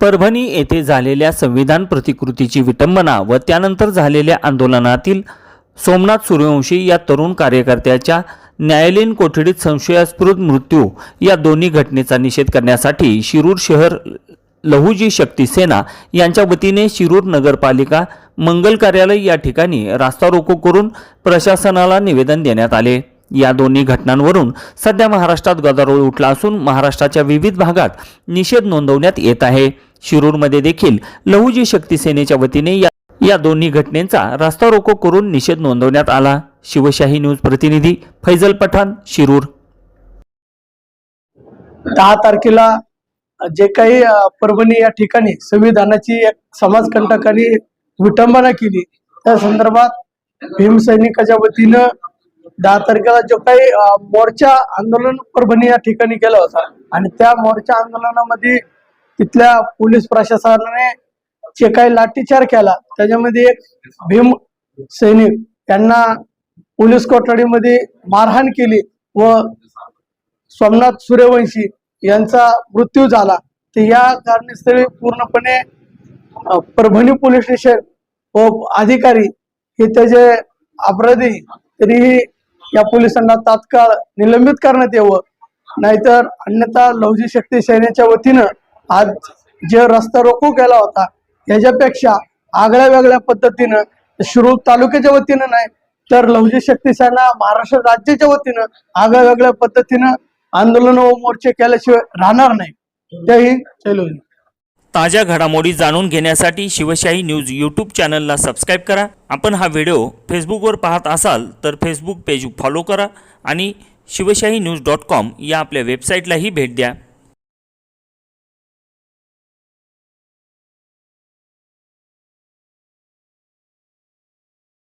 परभणी येथे झालेल्या संविधान प्रतिकृतीची विटंबना व त्यानंतर झालेल्या आंदोलनातील सोमनाथ सूर्यवंशी या तरुण कार्यकर्त्याच्या न्यायालयीन कोठडीत संशयास्पद मृत्यू या दोन्ही घटनेचा निषेध करण्यासाठी शिरूर शहर लहुजी शक्ती सेना यांच्या वतीने शिरूर नगरपालिका मंगल कार्यालय या ठिकाणी रास्ता रोको करून प्रशासनाला निवेदन देण्यात आले. या दोन्ही घटनांवरून सध्या महाराष्ट्रात गदारोळ उठला असून महाराष्ट्राच्या विविध भागात निषेध नोंदवण्यात येत आहे. शिरूरमध्ये देखील लहुजी शक्ती सेनेच्या वतीने या या दोन्ही घटनेचा रास्ता रोको करून निषेध नोंदवण्यात आला. शिवशाही न्यूज प्रतिनिधी फैजल पठाण शिरूर. दहा तारखेला जे काही परभणी या ठिकाणी संविधानाची एक समाजकंटकांनी विटंबना केली. त्या संदर्भात भीमसैनिकाच्या वतीनं दहा तारखेला जो काही मोर्चा आंदोलन परभणी या ठिकाणी केला होता आणि त्या मोर्चा आंदोलनामध्ये तिथल्या पोलीस प्रशासनाने जे काही लाठीचार केला. त्याच्यामध्ये एक भीम सैनिक यांना पोलीस कोठडीमध्ये मारहाण केली व सोमनाथ सूर्यवंशी यांचा मृत्यू झाला. तर या कारणस्थळी पूर्णपणे परभणी पोलीस स्टेशन व अधिकारी हे त्याचे अपराधी तरीही या पोलिसांना तात्काळ निलंबित करण्यात यावं. नाहीतर अन्यथा लवजी शक्ती सेनेच्या वतीनं आज जे रस्ता रोको केला होता याच्यापेक्षा आगळ्या वेगळ्या पद्धतीनं शिरूर तालुक्याच्या वतीनं नाही तर लवजी शक्ती सेना महाराष्ट्र राज्याच्या वतीनं आगळ्या वेगळ्या पद्धतीनं आंदोलन व मोर्चे केल्याशिवाय राहणार नाही. जय हिंद ताज्या घडामोडी जाणून घेण्यासाठी शिवशाही न्यूज यूट्यूब चॅनलला सबस्क्राईब करा. आपण हा व्हिडिओ फेसबुकवर पाहत असाल तर फेसबुक पेज फॉलो करा आणि शिवशाही न्यूज डॉट कॉम या आपल्या वेबसाईटलाही भेट द्या.